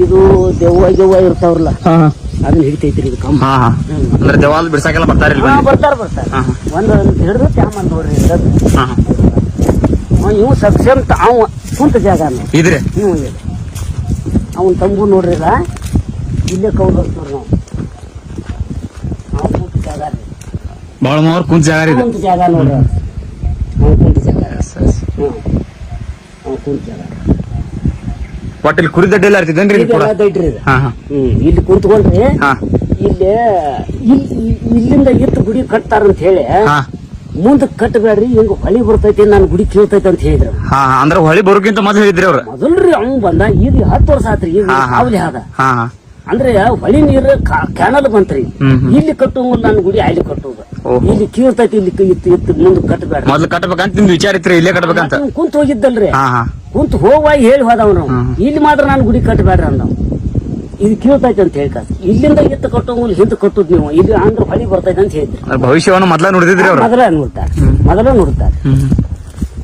ಇದು ದೆವ್ವ ದೆವ್ವ ಇರ್ತಾವ್ರಲ್ಲ. ಅದನ್ನ ಹಿಡಿತೈತ್ರಿ ಇದು ಕಮ್ಮ ಹಾ ಹಾ. ಅಂದ್ರೆ ದೇವಾಲ್ ಬಿಡ್ಸಕ್ಕೆಲ್ಲ ಬರ್ತಾರ ಬರ್ತಾರ ಒಂದ್ ಹಿಡಿದು ತ್ಯಾಮನ್ ನೋಡ್ರಿ ಹಿಡ್ದು. ಹಾ ಅವ ಇವ್ ಸಕ್ಷಂತ ಅವ ಕುಂತ ಜಾಗ ಇದ್ರಿ? ನೀವು ಅವನ್ ತಂಬು ನೋಡ್ರಿ ಇಲ್ಲ ಕೌಲ್ ನೋಡ್ರಿ ನಾವು. ಬಹಳ ಕುಂತ ಜಾಗ ರೀ. ಬಾಳ ಮಾವರ್ ಕುಂತ ಜಾಗ ರೀ ಇದು. ಕುಂತ ಜಾಗ ನೋಡ್ರಿ ಕುಂತ ಜಾಗ ಹ್ಮ್. ಕುಂತ ಜಾಗ ಒಟ್ಟ ಇಲ್ಲಿ ಕುರಿ ಎಲ್ಲ ಇರ್ತದೇನ್ರಿ ಇದು ಕೂಡ? ಇದೆಲ್ಲ ಇದು. ಹಾ ಹಾ. ಹ್ಮ್ ಇಲ್ಲಿ ಕುಂತ್ಕೊಂಡ್ರಿ ಹಾ. ಇಲ್ಲಿ ಇಲ್ಲಿ ಇಲ್ಲಿಂದ ಎತ್ತು ಗುಡಿ ಕಟ್ತಾರ ಅಂತ ಹೇಳಿ ಹಾ. ಮುಂದೆ ಕಟ್ಟಬೇಡ್ರಿ ಹಿಂಗ ಹೊಳಿ ಬರ್ತೈತಿ ನಾನು ಗುಡಿ ಕೇಳ್ತೈತಿ ಅಂತ ಹೇಳಿದ್ರು. ಹಾ ಹಾ. ಅಂದ್ರೆ ಹೊಳಿ ಬರೋಕ್ಕಿಂತ ಮೊದಲು ಹೇಳಿದ್ರಿ ಅವ್ರು? ಮೊದಲ್ರಿ ಅವ್ನು ಬಂದ. ಈಗ ಹತ್ತು ವರ್ಷ ಆತ್ರಿ ಈಗ ಹಾ, ಹಾ. ಅವಲಿ ಆದ. ಹಾ ಹಾ. ಅಂದ್ರೆ ಹೊಳಿ ನೀರು ಕ್ಯಾನಲ್ ಬಂತ್ರಿ. ಇಲ್ಲಿ ಕಟ್ಟುವ ನನ್ನ ಗುಡಿ ಅಲ್ಲಿ ಕಟ್ಟುವುದು. ಇಲ್ಲಿ ಕೀರ್ತೈತಿ ಇಲ್ಲಿ ಇತ್ತು ಇತ್ತು ಮುಂದೆ ಕಟ್ಟಬೇಡ ಮೊದ್ಲು ಕಟ್ಟಬೇಕಂತ ನಿಮ್ದು ವಿಚಾರ ಇತ್ತು ಇಲ್ಲೇ ಕಟ್ಬೇಕಂತ ಅವ್ನು ಕುಂತ ಹೋಗಿದ್ದಲ್ರಿ. ಕುಂತ ಹೋಗುವಾಗ ಹೇಳಿ ಹೋದವ್ ನಾವು. ಇಲ್ಲಿ ಮಾತ್ರ ನಾನು ಗುಡಿ ಕಟ್ಟಬೇಡ್ರಿ ಅಂದವ್. ಇದು ಕೀರ್ತೈತಿ ಅಂತ ಹೇಳ್ಕ ಇಲ್ಲಿಂದ ಎತ್ತು ಕಟ್ಟುವ ಹಿಂದೆ ಕಟ್ಟುದ್ ನೀವು. ಇಲ್ಲಿ ಅಂದ್ರೆ ಹೊಳಿ ಬರ್ತೈತೆ ಅಂತ ಹೇಳಿದ್ರಿ ಭವಿಷ್ಯವನ್ನು ಮೊದಲ ನೋಡಿದ್ರಿ ಮೊದಲ ನೋಡ್ತಾರೆ. ಮೊದಲ ನೋಡ್ತಾರೆ.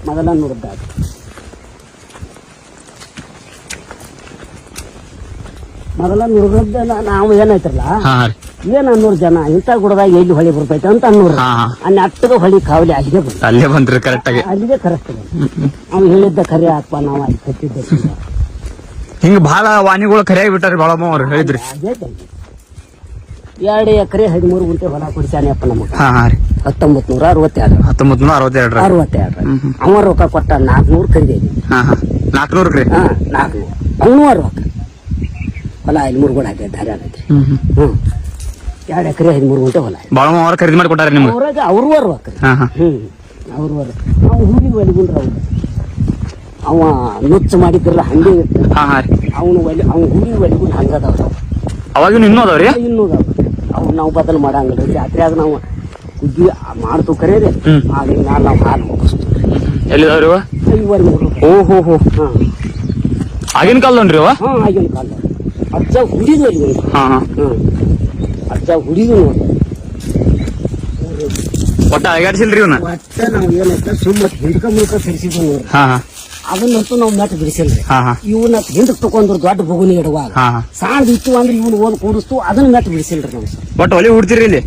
ಮೊದಲ ನೋಡ್ತಾರೆ. ಮೊದಲ ನುಡ್ದದ್ದ ನಾವು ರೀ. ಏನ್ ಅನ್ನೂರು ಜನ? ಇಂತ ಗುಡದಾಗ ಎಲ್ಲಿ ಹೊಳಿ ಬರ್ತೈತೆ ಅಂತ ಅನ್ನೂರು. ಅಲ್ಲಿ ಅಟ್ಟದ ಹೊಳಿ ಕಾವಲಿ ಅಲ್ಲಿಗೆ ಬರ್ತದೆ ಅಲ್ಲೇ ಬಂದ್ರಿ ಕರೆಕ್ಟ್ ಆಗಿ. ಅಲ್ಲಿಗೆ ಕರೆಕ್ಟ್ ಅವ್ನು ಹೇಳಿದ್ದ ಕರೆ ಅಪ್ಪ ನಾವು ಅಲ್ಲಿ ಕಟ್ಟಿದ್ದ ಹಿಂಗ ಬಹಳ ವಾಣಿಗಳು ಕರಿಯಾಗಿ ಬಿಟ್ಟಾರಿ ಬಾಳ ಅವ್ರು ಹೇಳಿದ್ರಿ. ಎರಡು ಎಕರೆ ಹದಿಮೂರು ಗುಂಟೆ ಹೊಲ ಕೊಡಿಸ್ಯಾನಪ್ಪ ಅಪ್ಪ ರೀ. ಹತ್ತೊಂಬತ್ ನೂರ ಅರವತ್ತೆರಡು. ಹತ್ತೊಂಬತ್ ನೂರ ಅರವತ್ತೆರಡು. ಅರವತ್ತೆರಡು ಅವ ರೊಕ್ಕ ಕೊಟ್ಟ ನಾಲ್ಕನೂರು ಖರೀದಿ ಹಾ ಕರಿ ನಾಲ್ಕುನೂರು ಅವನು ರೊಕ್ಕ. ಹೊಲ ಹದಿಮೂರು ಗುಣ ಐತೆ ದಾರಿ ಆಗೈತೆ ಹ್ಮ್ ಎರಡು ಎಕರೆ ಹದಿಮೂರು ಗುಂಟೆ ಹೊಲ. ಭಾಳ ಅವ್ರ ಖರೀದಿ ಮಾಡಿ ಕೊಟ್ಟಾರಿ ನಿಮ್ಗೆ ಅವ್ರಾಗ ಅವ್ರು ರೊಕ್ಕ ಹ್ಞೂ ಹ್ಮ್. ಅವ್ರು ನಾವು ಹುಡುಗಿ ಒಲಿಗುಂಡ್ರ ಅವ್ರು ಅವ. ನುಚ್ಚು ಮಾಡಿದ್ರಲ್ಲ ಹಂಗೆ ಹಾ ಹಾ ರೀ. ಅವನು ಒಲಿ ಅವ್ನ ಹುಡುಗಿ ಒಲಿಗುಂಡ್ ಹಂಗದವ್ರು ಅವಾಗಿನ ಇನ್ನೂ ಅದಾವ್ರಿ? ಇನ್ನೂ ಅವು ನಾವು ಬದಲು ಮಾಡಂಗಿಲ್ಲ. ಜಾತ್ರೆಯಾಗ ನಾವು ಕುದ್ದಿ ಮಾಡ್ತು ಕರೇರಿ ಹ್ಮ್. ಆಗಿನ ನಾ ನಾವು ಹಾಲು ಮುಗಿಸ್ತೀವಿ ಎಲ್ಲಿದಾವ್ರಿ ಮೂರು ಓ ಹೋ ಹೋ ಹಾಂ. ಆಗಿನ ಕಾಲದನ್ರಿ ಅವ ಹಾಂ ಆಗಿನ ಕಾಲ ಅಜ್ಜ ಹುಡಿದು ಅಲ್ಲಿ ಹಾ ಹಾ. ಹ್ಞೂ ಅಜ್ಜ ಹುಡಿದು ನೋಡಿ. ಒಟ್ಟ ಅಗಾಡ್ಸಿಲ್ರಿ ಇವನ? ನಾವು ಸುಮ್ಮನೆ ಹಿಡ್ಕ ಮುಳ್ಕ ನೋಡ್ರಿ. ಹಾ ಹಾ. ಅದನ್ನಂತೂ ನಾವು ಮೆಟ್ ಬಿಡಿಸಿಲ್ರಿ. ಇವನ್ನ ಹಿಂದಕ್ಕೆ ತಗೊಂಡ್ರು ದೊಡ್ಡ ಬಗುನಿ ಇಡುವಾಗ. ಸಾಣ್ ಇತ್ತು ಅಂದ್ರೆ ಇವನು ಓದ್ ಕೂಡಿಸ್ತು ಅದನ್ನ ಮೆಟ್ ಬಿಡಿಸಿಲ್ರಿ ನಾವು. ಒಟ್ಟ ಒಲೆ ಹುಡ್ತಿರಿ ಇಲ್ಲಿ?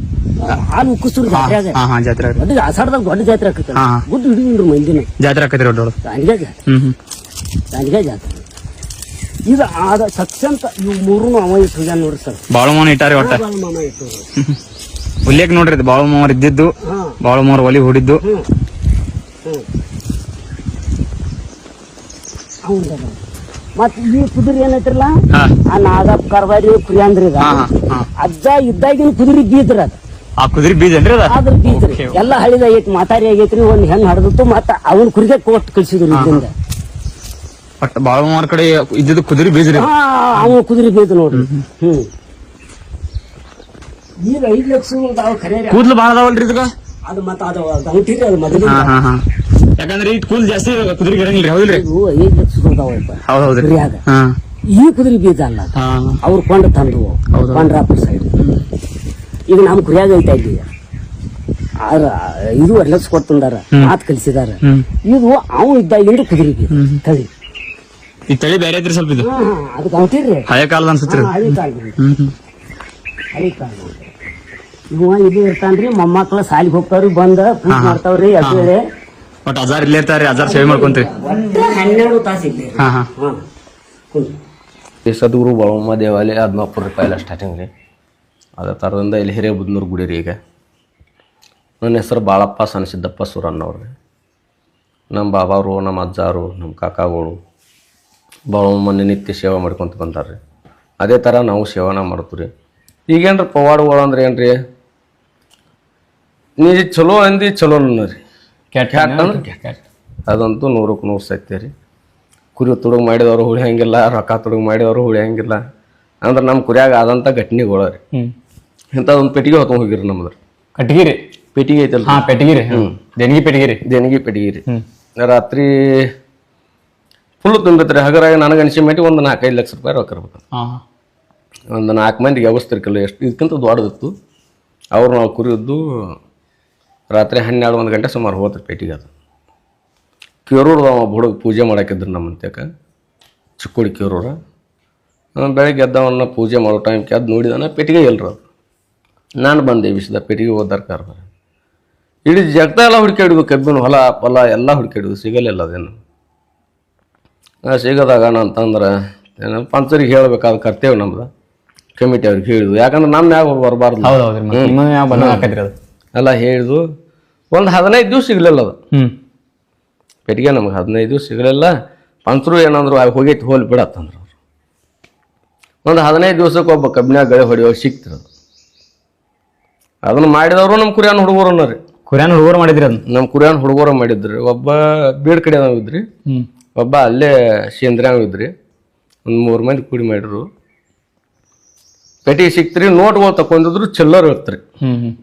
ಹಾಲು ಉಕ್ಕಿಸ್ತು ಜಾತ್ರೆ ಆಗ್ರಿ. ದೊಡ್ಡ ಆಸಾಡ್ದಾಗ ದೊಡ್ಡ ಜಾತ್ರೆ ಆಕೈತೆ ಹಾ. ಗುದ್ದು ಹಿಡಿದ್ರಿ ಮಂದಿನ. ಜಾತ್ರೆ ಆಕತ್ರಿ ದೊಡ್ಡ ಜಾತ್ರೆ ದಾಂಡಿಗೆ ಜಾತ್ರೆ. ಇದು ಆದ ಸಕ್ಷಂತ ಇವು ಮೂರು ಅವ ಇಟ್ಟು ನೋಡ್ರಿ ಸರ್ ಬಾಳ ಮೋನ್ ಇಟ್ಟಾರಿ ಒಟ್ಟ. ಬಾಳ ಮಾಮ ಇಟ್ಟು ಉಲ್ಲೇಖ ನೋಡ್ರಿ ಇದು ಬಾಳ ಮೋರ್ ಇದ್ದಿದ್ದು ಬಾಳು ಮೋರ್ ಒಲಿ ಹೂಡಿದ್ದು. ಮತ್ ಈ ಕುದುರೆ ಏನೈತ್ರಲ್ಲ? ಆ ನಾಗಪ್ಪ ಹಾ ಹಾ ಹಾ. ಅಜ್ಜ ಇದ್ದಾಗಿನ ಕುದುರೆ ಬೀದ್ರ ಅದ. ಆ ಕುದುರೆ ಬೀಜ ಏನ್ರಿ ಅದ? ಅದ್ರ ಬೀದ್ರಿ. Okay. ಎಲ್ಲ ಹಳಿದ ಐತಿ ಮಾತಾರಿ ಆಗೈತ್ರಿ ಒಂದ್ ಹೆಣ್ಣು ಹಡದಿತ್ತು ಮತ್ತ ಅವನ್ ಕುರಿಗೆ ಕೊಟ್ಟು ಕಳ್ಸಿದ್ರು ಇಲ್ಲಿಂದ ಒಟ್ಟ ಬಾಳ ಮೋರ್ ಕಡೆ ಇದ್ದಿದ್ದು ಕುದುರೆ ಬೀಜ ರೀ. ಅವ ಕುದುರೆ ಬೀಜ ನೋಡ್ರಿ. ಹ್ಮ್ ಈಗ ಐದ್ ಲಕ್ಷ ಅದಾವ ಖರೆ. ಕೂದ್ಲು ಬಾಳ ಅದಾವಲ್ರಿ ಇದಕ್ಕ? ಅದು ಮತ್ತ ಅದು ಗಂಟಿರಿ ಅದು ಮೊದಲು ಯಾಕಂದ್ರೆ ಈ ಕೂಲ್ ಜಾಸ್ತಿ ಕುದುರೆ ಇರಂಗಿಲ್ರಿ ಹೌದಿಲ್ರಿ? ಇದು ಐದ್ ಲಕ್ಷ ಅದಾವಪ್ಪ ಹೌದ್ ಹೌದ್ರಿ. ಈ ಕುದುರೆ ಬೀಜ ಅಲ್ಲ ಅವ್ರು ಕೊಂಡ ತಂದು ಹೌದು. ಪಂಡ್ರಾಪುರ ಸೈಡ್ ಈಗ ನಮ್ ಕುರಿಯಾಗ ಐತಾ ಆದ್ರ ಇದು ಲಕ್ಷ ಹ್ಮ್. ಮಾತ್ ಕಲಿಸಿದಾರ. ಇದು ಅವ ಇದ್ದಾಗಿಂದ ಕುದುರೆ ಬೀಜ. ತಳಿ. ಈ ತಳಿ ಬೇರೆ ಐತ್ರಿ ಸ್ವಲ್ಪ ಇದು. ಹಳೆ ಕಾಲದ ಅನ್ಸುತ್ರಿ ಹಾ, ಹಳಿ ಕಾಲ ಹ್ಮ್ ಹ್ಮ್. ಹಳಿ ಇವ ಇದು ಇರ್ತಾನ್ರಿ ಮೊಮ್ಮಕ್ಳು ಸಾಲಿಗೆ ಹೋಗ್ತಾವ್ರಿ ಬಂದ ಪೂಜೆ. ಮಾಡ್ತಾವ್ರಿ ಅದೇಳೆ ಹಜಾರ್ ಅಜಾರ್ ಇಲ್ಲೇ ಇರ್ತಾರ್ರಿ ಅಜಾರ್ ಸೇವೆ ಮಾಡ್ಕೊಂತೀರಿ. ಒಟ್ಟು ಹನ್ನೆರಡು ತಾಸು ಇಲ್ಲಿ ಹಾ ಹಾ. ಈ ಸದ್ಗುರು ಬಳಮ್ಮ ದೇವಾಲಯ ಹದಿನಾಲ್ಕು ರೂಪಾಯಿ ಸ್ಟಾರ್ಟಿಂಗ್ ರೀ. ಅದೇ ಥರದಿಂದ ಇಲ್ಲಿ ಹಿರೇಬುದ್ನೂರು ಗುಡಿ ರೀ ಈಗ. ನನ್ನ ಹೆಸರು ಬಾಳಪ್ಪ ಸಣ್ಣಸಿದ್ದಪ್ಪ ಸುರನ್ನವ್ರು ರೀ. ನಮ್ಮ ಬಾಬಾರು ನಮ್ಮ ಅಜ್ಜಾರು ನಮ್ಮ ಕಾಕಾಗಳು. ಬಾಳವಮ್ಮನ ನಿತ್ಯ ಸೇವೆ ಮಾಡ್ಕೊಂತ ಬಂದಾರೆ ರೀ ಅದೇ ಥರ ನಾವು ಸೇವನ ಮಾಡ್ತೀವಿ ರೀ ಈಗೇನ್ರಿ ಪವಾಡಗಳು ಅಂದ್ರೆ ಏನು ರೀ ನೀ ಚಲೋ ಅಂದಿ ಚಲೋ ರೀ ಕ್ಯಾಟ್ ಅದಂತೂ ನೂರಕ್ಕೆ ನೂರು ಸತ್ಯ ರೀ ಕುರಿ ತುಡುಗು ಮಾಡಿದವರು ಉಳಿಯಂಗಿಲ್ಲ ರೊಕ್ಕ ತುಡುಗು ಮಾಡಿದವರು ಉಳಿಯಂಗಿಲ್ಲ. ಅಂದ್ರೆ ನಮ್ಮ ಕುರಿಯಾಗ ಆದಂಥ ಘಟನೆಗಳು ರೀ ಇಂಥದೊಂದು ಪೆಟ್ಟಿಗೆ ಹೊತ್ಕೊಂಡು ಹೋಗಿರಿ ನಮ್ದು ಕಟ್ಗಿರಿ. ಪೆಟ್ಟಿಗೆ ಐತಲ್ಲ ಹಾ ಪೆಟ್ಟಿಗಿರಿ. ದೇಣಿಗೆ ಪೆಟ್ಟಿಗಿರಿ. ದೇಣಿಗೆ ಪೆಟ್ಟಿಗೆ ರೀ ರಾತ್ರಿ ಫುಲ್ ತುಂಬಿತ್ರಿ ಹಗರಾಗ ನನಗೆ ಅನಿಸಿ ಮೇಟಿ ಒಂದು ನಾಲ್ಕೈದು ಲಕ್ಷ ರೂಪಾಯಿ ರೊಕ್ಕ ಇರ್ಬೇಕು. ಒಂದು ನಾಲ್ಕು ಮಂದಿಗೆ ವ್ಯವಸ್ಥಿರ್ಕಲ್ಲ ಎಷ್ಟು ಇದಕ್ಕಿಂತ ದೊಡ್ಡದಿತ್ತು. ಅವ್ರು ನಾವು ಕುರಿಯದ್ದು ರಾತ್ರಿ ಹನ್ನೆರಡು ಒಂದು ಗಂಟೆ ಸುಮಾರು ಹೋತ್ರಿ ಪೇಟಿಗೆ ಅದು. ಕ್ಯೂರೂರು ಅವ ಹುಡುಗ ಪೂಜೆ ಮಾಡಾಕಿದ್ರು ನಮ್ಮ ಅಂತ್ಯಕ. ಚಿಕ್ಕೋಡಿ ಕ್ಯೂರೂರ ಅವ್ನು ಬೆಳಗ್ಗೆ ಎದ್ದವನ್ನ ಪೂಜೆ ಮಾಡೋ ಟೈಮ್ಗೆ ಅದು ನೋಡಿದಾನ ಪೆಟ್ಟಿಗೆ ಇಲ್ರಿ ಅದು. ನಾನು ಬಂದೆ ವಿಷದ ಪೆಟ್ಟಿಗೆ ಓದಾರ ಕಾರ್ಬಾರ ಇಡೀ ಜಗತ್ತ ಎಲ್ಲ ಹುಡುಕಾಡಿದ್ವು ಕಬ್ಬಿನ ಹೊಲ ಹೊಲ ಎಲ್ಲ ಹುಡುಕಾಡಿದ್ವು ಸಿಗಲಿಲ್ಲ ಅದೇನು. ಸಿಗದಾಗ ಅಂತಂದ್ರೆ ಏನು ಪಂಚರಿಗೆ ಹೇಳಬೇಕಾದ ಕರ್ತೇವೆ ನಮ್ದು. ಕಮಿಟಿ ಅವ್ರಿಗೆ ಹೇಳಿದ್ವು. ಯಾಕಂದ್ರೆ ನಮ್ಮ ಯಾವ ಬರಬಾರ್ದು. ಎಲ್ಲ ಹೇಳಿದ್ವು. ಒಂದು ಹದಿನೈದು ದಿವ್ಸ ಸಿಗಲಿಲ್ಲ ಅದು. ಪೆಟ್ಟಿಗೆ ನಮ್ಗೆ ಹದಿನೈದು ದಿವ್ಸ ಸಿಗಲಿಲ್ಲ. ಪಂಚರು ಏನಂದ್ರು ಆಗ ಹೋಗೈತಿ ಹೋಲಿ ಬಿಡತ್ತಂದ್ರು ಅವ್ರು. ಒಂದು ಹದಿನೈದು ದಿವ್ಸಕ್ಕೆ ಒಬ್ಬ ಕಬ್ಬಿನಾಗ ಗಳೆ ಹೊಡೆಯೋ ಸಿಕ್ತಿರೋದು ಅದನ್ನ ಮಾಡಿದವರು ನಮ್ಮ ಕುರಿಯನ್ ಹುಡುಗರು ರೀ ಕುರಿಯಾನ ಹುಡುಗರು ಮಾಡಿದ್ರಿ ಅದು ನಮ್ಮ ಕುರಿಯಾನ ಹುಡುಗರು ಮಾಡಿದ್ರಿ. ಒಬ್ಬ ಬೀಡ್ ಕಡೆ ಹ್ಮ್. ಒಬ್ಬ ಅಲ್ಲೇ ಶೇಂದ್ರ್ಯಾವ್ ಇದ್ರಿ. ಒಂದು ಮೂರು ಮಂದಿ ಕೂಡಿ ಮಾಡಿದ್ರು. ಪೆಟಿ ಸಿಕ್ತ್ರಿ ನೋಟ್ಗಳು ತಕೊಂಡಿದ್ರು ಚಿಲ್ಲರ್ ಇರ್ತ್ರಿ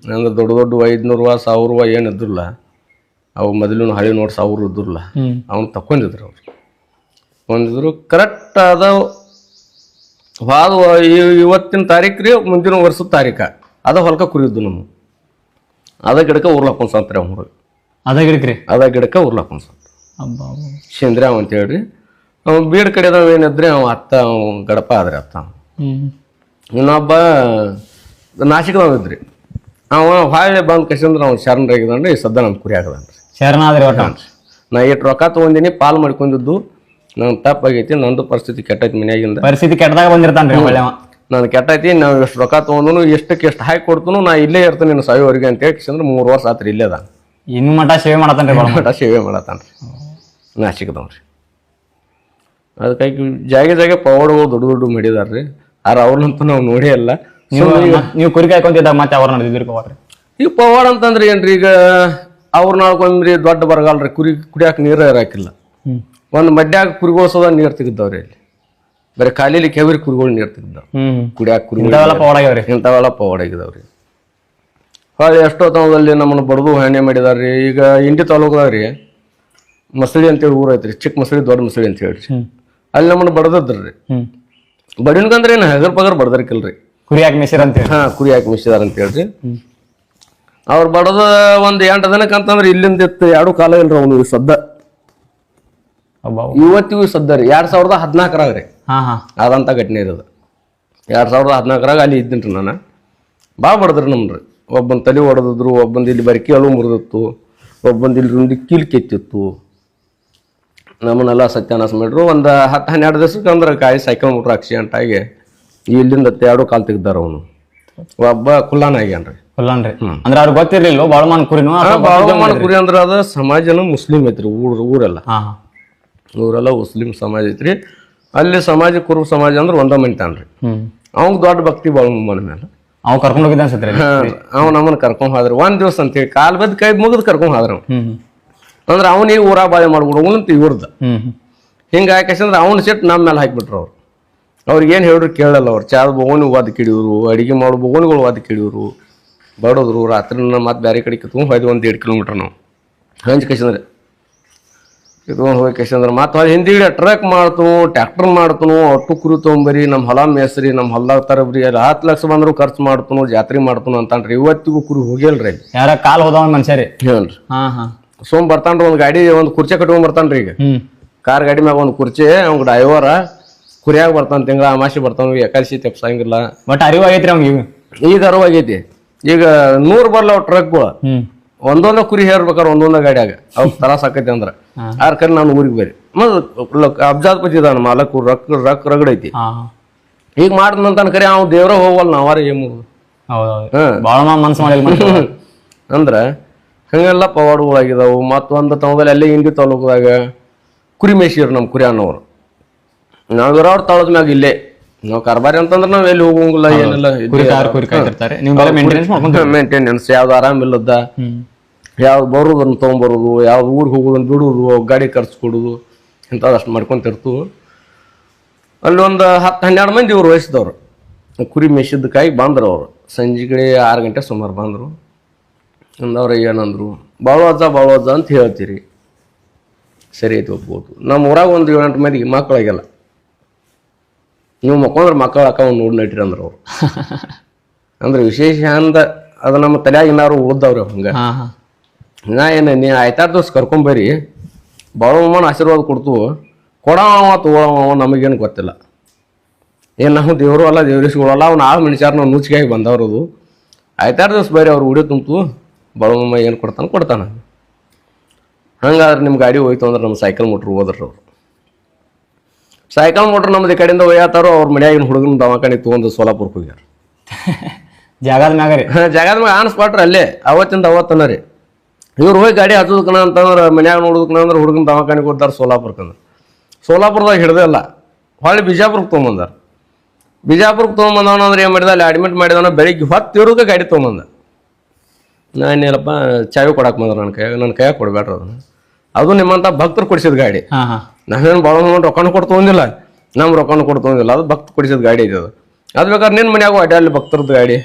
ಅಂದ್ರೆ ದೊಡ್ಡ ದೊಡ್ಡ ಐದ್ನೂರು ರೂಪಾಯಿ ಸಾವಿರ ರೂಪಾಯಿ ಏನು ಇದ್ರಲ್ಲ ಅವು ಮೊದಲಿನ ಹಳೆ ನೋಟ್ ಸಾವಿರ ಇದ್ರಲ್ಲ ಅವನು ತಕೊಂಡಿದ್ರು ಅವ್ರು. ತಕೊಂಡಿದ್ರು ಕರೆಕ್ಟ್ ಆದ ಹಾದ ಇವತ್ತಿನ ತಾರೀಕು ರೀ ಮುಂದಿನ ವರ್ಷದ ತಾರೀಕ ಅದ ಹೊಲಕ ಕುರಿದ್ದು ನಮ್ಮ ಅದ ಗಿಡಕ್ಕೆ ಉರ್ಲಾಕೊಂಡ್ ಸಂತ್ರಿ ಅವ್ರ ಅದ ಗಿಡಕ್ರಿ ಅದ ಗಿಡಕ್ಕೆ ಉರ್ಲಾಕೊಂಡ್ ಸಂತ ಶೇಂದ್ರ್ಯಾವ್ ಅಂತ ಹೇಳ್ರಿ. ಅವ ಬೀಡ್ ಕಡೆದವ್ ಏನಿದ್ರೆ ಅವ ಅತ್ತ ಅವ ಗಡಪ ಆದ್ರೆ ಅತ್ತ. ಇನ್ನೊಬ್ಬ ನಾಶಿಕದವ್ರಿ ಅವ ಹೊಳ್ಳಿ ಬಂದ್ ಕಸಿಂದ್ರ ಅವ್ನು ಶರಣರಾಗಿದ್ದಾನ್ರಿ ಸದ್ದ ನಮ್ಮ ಕುರಿ ಆಗದನ್ರಿ ಶರಣ ಆದ್ರಿ ಒಟ್ಟ ನಾ ಎಷ್ಟು ರೊಕ್ಕ ತಗೊಂಡಿನಿ ಪಾಲ್ ಮಾಡ್ಕೊಂಡಿದ್ದು ನಂಗೆ ತಪ್ಪಾಗೈತಿ ನಂದು ಪರಿಸ್ಥಿತಿ ಕೆಟ್ಟೈತಿ ಮನ್ಯಾಗಿಂದ. ಪರಿಸ್ಥಿತಿ ಕೆಟ್ಟದಾಗ ಬಂದಿರ್ತಾನ್ರಿ ಒಳ್ಳೆವ. ನಾನು ಕೆಟ್ಟೈತಿ ನಾವ್ ಎಷ್ಟು ರೊಕ್ಕ ತೊಗೊಂಡು ಎಷ್ಟಕ್ಕೆ ಎಷ್ಟು ಹಾಕಿ ಕೊಡ್ತನು ನಾ ಇಲ್ಲೇ ಇರ್ತೇನೆ ನಿನ್ನ ಸಾಯೋವರೆಗೆ ಅಂತ ಹೇಳಿ ಕಸಿಂದ್ರ ಮೂರು ವರ್ಷ ಆತ್ರಿ ಇಲ್ಲೇ ಅದ ಇನ್ನು ಮಠ ಸೇವೆ ಮಾಡತ್ತಾನ್ರಿ ಮಠ ಸೇವೆ ಮಾಡತ್ತಾನ್ರಿ ನಾಶಿಕದವ್ರಿ ಅದಕ್ಕಾಗಿ ಜಾಗ ಜಾಗ ಪವಾಡಗಳು ದೊಡ್ಡ ದೊಡ್ಡ ಮಾಡಿದಾರ್ರಿ ಆರ ಅವ್ರನ್ನಂತೂ ನಾವು ನೋಡೇ ಅಲ್ಲ ನೀವು ನೀವು ಕುರಿ ಕಾಯ್ಕೊಂತಿದ್ದಾಗ ಮತ್ತೆ ಅವ್ರು ನಡೆದಿದ್ರಿ ಪವಾಡ್ರಿ ಈಗ ಪವಾಡ ಅಂತಂದ್ರೆ ಏನ್ರಿ ಈಗ ಅವ್ರ ನಾಳ್ಕೊಂಡ್ರಿ ದೊಡ್ಡ ಬರಗಾಲ್ರಿ ಕುರಿ ಕುಡಿಯಾಕ ನೀರ ಇರಾಕಿಲ್ಲ. ಒಂದು ಮಡ್ಯಾಗ ಕುರಿಗಳು ಸದ ನೀರು ತೆಗಿದ್ದವ್ರಿ ಅಲ್ಲಿ. ಬರೀ ಖಾಲಿಲಿ ಕೆವಿರಿ ಕುರಿಗಳು ನೀರ್ ತೆಗಿದ್ದಾವ ಕುಡಿಯಾಕ ಕುರಿ ಇಂಥವೆಲ್ಲ ಪವಾಡ ಆಗ್ಯಾವ್ರಿ. ಇಂಥವೆಲ್ಲ ಪವಾಡಾಗಿದಾವ್ರಿ ಹೊಳ್ಳಿ ಎಷ್ಟೋ ತನದಲ್ಲಿ ನಮ್ಮನ್ನು ಬಡದು ಹಾನಿ ಮಾಡಿದಾರ್ರಿ. ಈಗ ಇಂಡಿ ತಾಲೂಕದಾಗ ರೀ ಮಸಳಿ ಅಂತೇಳಿ ಊರ ಐತ್ರಿ ಚಿಕ್ಕ ಮಸಳಿ ದೊಡ್ಡ ಮಸಳಿ ಅಂತ ಹೇಳ್ರಿ. ಅಲ್ಲಿ ನಮ್ಮನ್ನು ಬಡದದ್ರಿ. ಹ್ಮ್. ಬಡಿನ್ಕಂದ್ರೆ ಏನು ಹಗರ್ ಪಗರ್ ಬಡದರ್ಕಿಲ್ರಿ. ಕುರಿ ಹಾಕಿ ಅಂತ ಹಾ ಕುರಿ ಮಿಶ್ರ ಮಿಸಿದಾರ ಅಂತ ಹೇಳ್ರಿ. ಅವ್ರು ಬಡದ ಒಂದ್ ಎಂಟು ದಿನಕ್ಕೆ ಅಂತಂದ್ರೆ ಇಲ್ಲಿಂದ ಇತ್ತು ಎರಡು ಕಾಲ ಇಲ್ರಿ ಅವ್ನು ಸದ್ದ. ಇವತ್ತಿಗೂ ಸದ್ದ ರೀ. ಎರಡ್ ಸಾವಿರದ ಹದಿನಾಲ್ಕರಾಗ ರೀ. ಹಾ ಹಾ. ಅದಂತ ಘಟನೆ ಇರೋದು ಎರಡ್ ಸಾವಿರದ ಹದಿನಾಲ್ಕರಾಗ ಅಲ್ಲಿ ಇದ್ದೀನಿ ನಾನು. ಭಾಳ ಬಡದ್ರಿ ನಮ್ರಿ ಒಬ್ಬನ ತಲೆ ಹೊಡೆದಿದ್ರು ಒಬ್ಬಂದು ಇಲ್ಲಿ ಬರಕಿ ಅಳು ಮುರಿದಿತ್ತು ಒಬ್ಬಂದು ಇಲ್ಲಿ ರುಂಡಿ ಕೀಲ್ ಕೆತ್ತಿತ್ತು. ನಮ್ಮನ್ನೆಲ್ಲ ಸತ್ಯಾನಾಶ ಮಾಡ್ರು ಒಂದು ಹತ್ತು ಹನ್ನೆರಡು ದಿವಸಕ್ಕೆ ಅಂದ್ರೆ ಕಾಯಿ ಸೈಕಲ್ ಮೋಟ್ರ್ ಆಕ್ಸಿಡೆಂಟ್ ಆಗಿ ಇಲ್ಲಿಂದ ಎರಡು ಕಾಲು ತೆಗ್ದಾರ ಅವನು. ಒಬ್ಬ ಕುಲ್ಲಾನ ಆಗ್ಯಾನ್ರಿ. ಫುಲ್ಲನ್ರಿ ಅಂದ್ರೆ ಅವ್ರಿಗೆ ಗೊತ್ತಿರಲಿಲ್ಲ ಬಾಳಮಾನ್ ಕುರಿನ ಬಾಳಮಾನ ಕುರಿ ಅಂದ್ರೆ ಅದ ಸಮಾಜನ ಮುಸ್ಲಿಂ ಐತ್ರಿ ಊರ್ ಊರೆಲ್ಲ. ಊರೆಲ್ಲ ಮುಸ್ಲಿಂ ಸಮಾಜ ಐತ್ರಿ. ಅಲ್ಲಿ ಸಮಾಜ ಕುರು ಸಮಾಜ ಅಂದ್ರೆ ಒಂದ ಮನಿತಾನ ರೀ ಅವಂಗ ದೊಡ್ಡ ಭಕ್ತಿ ಬಾಳಮನ ಮೇಲೆ. ಅವ್ ಕರ್ಕೊಂಡು ಹೋಗಿದ್ದ ಅನ್ಸತ್ರಿ ಅವ ನಮ್ಮನ್ನ ಕರ್ಕೊಂಡ್ ಹೋದ್ರಿ. ಒಂದ್ ದಿವಸ ಅಂತೇಳಿ ಕಾಲ್ ಬದ್ ಕೈ ಮುಗಿದ್ ಕರ್ಕೊಂಡ್ ಹೋದ್ರ. ಅಂದ್ರೆ ಅವನಿಗೆ ಊರ ಬಾಳೆ ಮಾಡ್ಬಿಡು ಅಂತ ಇವ್ರದ್ದು ಹಿಂಗ ಹಾಕಂದ್ರೆ ಅವ್ನ ಸಿಟ್ಟು ನಮ್ಮ ಮೇಲೆ ಹಾಕಿಬಿಟ್ರು ಅವ್ರು. ಅವ್ರಿಗೆ ಏನು ಹೇಳಿದ್ರು ಕೇಳಲ್ಲ ಅವ್ರು. ಚಾದ ಬೋಗಣಿ ವಾದ ಕಿಡಿಯೋರು ಅಡುಗೆ ಮಾಡೋ ಬೋಗಣಿಗಳು ವಾದ ಕಿಡಿಯೋರು. ಬಡೋದ್ರು ರಾತ್ರಿ ಮತ್ತೆ ಬೇರೆ ಕಡೆ ಕಿತ್ಕೊಂಡು ಹೋಯ್ದು ಒಂದು ಎರಡು ಕಿಲೋಮೀಟ್ರ್ ನಾವು. ಹಂಚ ಕಸಂದ್ರೆ. ಕಿತ್ಕೊಂಡು ಹೋಗಿ ಕಸಂದ್ರೆ ಮತ್ತೆ ಹೊಳ್ಳಿ ಹಿಂದಿಗಡೆ ಟ್ರಕ್ ಮಾಡ್ತು ಟ್ಯಾಕ್ಟರ್ ಮಾಡ್ತನು ಅಟ್ಟು ಕುರಿ ತೊಗೊಂಬರಿ ನಮ್ಮ ಹೊಲ ಮೇಸ್ರಿ ನಮ್ಮ ಹೊಲ್ದಾಗ ತರಬ್ರಿ ಅಲ್ಲಿ ಹತ್ತು ಲಕ್ಷ ಬಂದ್ರು ಖರ್ಚು ಮಾಡ್ತನು ಜಾತ್ರೆ ಮಾಡ್ತನು ಅಂತಂದ್ರೆ ಇವತ್ತಿಗೂ ಕುರಿ ಹೋಗಿಲ್ಲ ರೀ ಯಾರ ಕಾಲ್ ಹೋದವ ಮನುಷ್ಯ ರೀ ಹೇಳ್ರಿ. ಹಾಂ ಹಾ. ಸೋಮ್ ಬರ್ತಾನ್ರಿ ಒಂದು ಗಾಡಿ ಒಂದು ಕುರ್ಚಿ ಕಟ್ಕೊಂಡ್ ಬರ್ತಾನ್ರಿ ಈಗ. ಹ್ಮ್. ಕಾರ್ ಗಾಡಿ ಮ್ಯಾಗ ಒಂದು ಕುರ್ಚಿ ಅವ್ನ ಡ್ರೈವರ ಕುರಿಯಾಗ ಬರ್ತಾನ ತಿಂಗಳ ಅಮಾಸಿ ಬರ್ತಾನ ಎಕಾದಶಿ ತೆಪ್ಸಂಗಿಲ್ಲ ಬಟ್ ಅರಿವು ಆಗೈತ್ರಿ ಅವ್ನಿಗೆ ಈಗ? ಈಗ ಅರವಾಗೈತಿ. ಈಗ ನೂರ್ ಬರ್ಲ ಟ್ರಕ್ ಟ್ರಕ್ಗಳು ಹ್ಮ್. ಒಂದೊಂದ ಕುರಿ ಹೇರ್ಬೇಕಾರ ಒಂದೊಂದ ಗಾಡಿಯಾಗ. ಅವ್ ತ್ರಾಸ ಆಕೈತಿ ಅಂದ್ರ. ಆರ್ ಕರೆ ನಾನು ಊರಿಗೆ ಬೇರೆ. ಮತ್ ಅಬ್ಜಾದ್ಪತಿ ಇದಾನ ಮಾಲಕ್ ರಕ್ ರಕ್ ರಗಡೈತಿ ಹಾ. ಈಗ ಮಾಡ್ದಂತಾನ ಕರೆ ಅವ್ ದೇವ್ರ ಹೋಗಲ್ಲ ನಾವಾರ ಏನ್ ಆ ಹೌದೌದು ಮನಸ್ ಬಾಳ ಮಾ ಮನ್ಸು ಮಾಡಿಲ್ಲ ಮನುಷ್ಯ ಅಂದ್ರ ಹಂಗೆಲ್ಲ ಪವಾಡಗಳಾಗಿದಾವು. ಮತ್ತೊಂದು ತಮ್ಮದಲ್ಲಿ ಅಲ್ಲೇ ಇಂಡಿ ತಾಲೂಕದಾಗ ಕುರಿ ಮೇಯ್ಸಿರು ನಮ್ಮ ಕುರಿ ಅನ್ನೋರು. ನಾವಿರೋ ಅವ್ರ ತಳದ ಮ್ಯಾಗ ಇಲ್ಲೇ. ನಾವು ಕಾರ್ಬಾರಿ ಅಂತಂದ್ರೆ ನಾವು ಎಲ್ಲಿ ಹೋಗಂಗಿಲ್ಲ ಏನಿಲ್ಲ. ಮೇಂಟೆನೆನ್ಸ್ ಯಾವ್ದು ಆರಾಮಿಲ್ಲದ ಯಾವ್ದು ಬರೋದನ್ನ ತೊಗೊಂಬರೋದು ಯಾವ್ದು ಊರಿಗೆ ಹೋಗೋದನ್ನ ಬಿಡೋದು ಗಾಡಿ ಖರ್ಚು ಕೊಡೋದು ಇಂಥದಷ್ಟು ಮಾಡ್ಕೊಂತಿರ್ತು. ಅಲ್ಲಿ ಒಂದು ಹತ್ತು ಹನ್ನೆರಡು ಮಂದಿ ಇವ್ರು ವಹಿಸಿದವ್ರು ಕುರಿ ಮೇಯ್ಸಿದ್ದಕ್ಕಾಗಿ ಬಂದ್ರು ಅವರು. ಸಂಜೆ ಕಡೆ ಆರು ಗಂಟೆ ಸುಮಾರು ಬಂದರು. ಅಂದವ್ರು ಏನಂದ್ರು ಬಾಳೋಜ್ಜ ಬಾಳೋಜ್ಜ ಅಂತ ಹೇಳ್ತೀರಿ. ಸರಿ ಐತಿ ಒಪ್ಬೋದು. ನಮ್ಮ ಊರಾಗ ಒಂದು ಏಳೆಂಟು ಮಂದಿಗೆ ಮಕ್ಕಳಾಗೆಲ್ಲ ನೀವು ಮಕ್ಕೊಂಡ್ರೆ ಮಕ್ಕಳ ಅಕ್ಕ ಒಂದು ನೋಡಿ ನಟಿರಿ ಅಂದ್ರೆ ಅವ್ರು. ಅಂದ್ರೆ ವಿಶೇಷ ಅಂದ ಅದು ನಮ್ಮ ತಲೆಯಾಗ ಏನಾದ್ರು ಉಳ್ದವ್ರಿ ಹಂಗ ನಾ ಏನು ನೀ ಆಯ್ತಾರ ದಿವಸ ಕರ್ಕೊಂಬರಿ ಬಾಳಮ್ಮನ ಆಶೀರ್ವಾದ ಕೊಡ್ತು. ಕೊಡವ ತಗೊಳವ ನಮಗೇನು ಗೊತ್ತಿಲ್ಲ. ಏನು ನಾವು ದೇವರು ಅಲ್ಲ ದೇವ್ರಿಸ್ಗಳಲ್ಲ ಅವ್ನು ಆ ಮನುಷ್ಯಾರ ನಾವು ನುಚ್ಚಿಗಾಗಿ ಬಂದವ್ರದು. ಅದು ಆಯ್ತಾರು ದಿವಸ ಬೇರೆ ಅವ್ರು ಉಡಿ ತುಂಬ್ತು. ಬಳಮಮ್ಮ ಏನು ಕೊಡ್ತಾನೆ ಕೊಡ್ತಾನೆ. ಹಂಗಾದ್ರೆ ನಿಮ್ಮ ಗಾಡಿ ಹೋಯ್ತು ಅಂದ್ರೆ ನಮ್ಮ ಸೈಕಲ್ ಮೋಟ್ರ್ ಹೋದ್ರಿ ಅವ್ರು. ಸೈಕಲ್ ಮೋಟ್ರ್ ನಮ್ದು ಈ ಕಡೆಯಿಂದ ಒಯ್ಯತ್ತಾರೋ ಅವ್ರ ಮನ್ಯಾಗಿನ ಹುಡುಗನ ದವಾಖಾನೆ ತೊಗೊಂಡು ಸೋಲಾಪುರಕ್ಕೆ ಹೋಗ್ಯಾರ. ಜಾಗದ ಮ್ಯಾಗ ರೀ. ಜಾಗದ ಮ್ಯಾಗ ಆನ್ಸ್ಪಾಟ್ರಿ ಅಲ್ಲೇ ಅವತ್ತಿಂದ ಅವತ್ತನ ರೀ. ಇವ್ರು ಹೋಗಿ ಗಾಡಿ ಹಚ್ಚೋದಕ್ಕನ ಅಂತಂದ್ರೆ ಮನ್ಯಾಗ ನೋಡೋದಕ್ಕನ ಅಂದ್ರೆ ಹುಡುಗನ ದವಾಖಾನೆಗೆ ಹೋದಾರ ಸೋಲಾಪುರಕ್ಕೆ ಅಂದ್ರೆ. ಸೋಲಾಪುರದಾಗ ಹಿಡ್ದೇ ಇಲ್ಲ ಹೊಳ್ಳಿ ಬಿಜಾಪುರಕ್ಕೆ ತೊಗೊಂಬಂದಾರ. ಬಿಜಾಪುರಕ್ಕೆ ತೊಗೊಂಬಂದವನ ಅಂದ್ರೆ ಏನು ಮಾಡಿದ ಅಲ್ಲಿ ಅಡ್ಮಿಟ್ ಮಾಡಿದವನ ಬೆಳಿಗ್ಗೆ ಹೊತ್ತು ಗಾಡಿ ತೊಗೊಂಬಂದ. ನಾನೇನಪ್ಪ ಚಾವಿ ಕೊಡಕ್ಕೆ ಬಂದ್ರೆ ನನ್ನ ಕೈ ನನ್ನ ಕೈಯಾಗ ಕೊಡಬೇಡ್ರಿ ಅದನ್ನ. ಅದು ನಿಮ್ಮಂತ ಭಕ್ತರು ಕೊಡಿಸಿದ ಗಾಡಿ. ನಾವೇನು ಭಾಳ ರೊಕ್ಕನ ಕೊಟ್ಟು ತೊಗೊಂಡಿಲ್ಲ ನಮ್ಮ ರೊಕ್ಕನೂ ಕೊಟ್ಟು ತೊಗೊಂಡಿಲ್ಲ ಅದು ಭಕ್ತ ಕೊಡಿಸಿದ ಗಾಡಿ ಇದೆ. ಅದು ಅದು ಬೇಕಾದ್ರೆ ನಿನ್ನ ಮನ್ಯಾಗ ಅಡ್ಡಾಡಲಿ ಭಕ್ತರದ್ದು ಗಾಡಿ.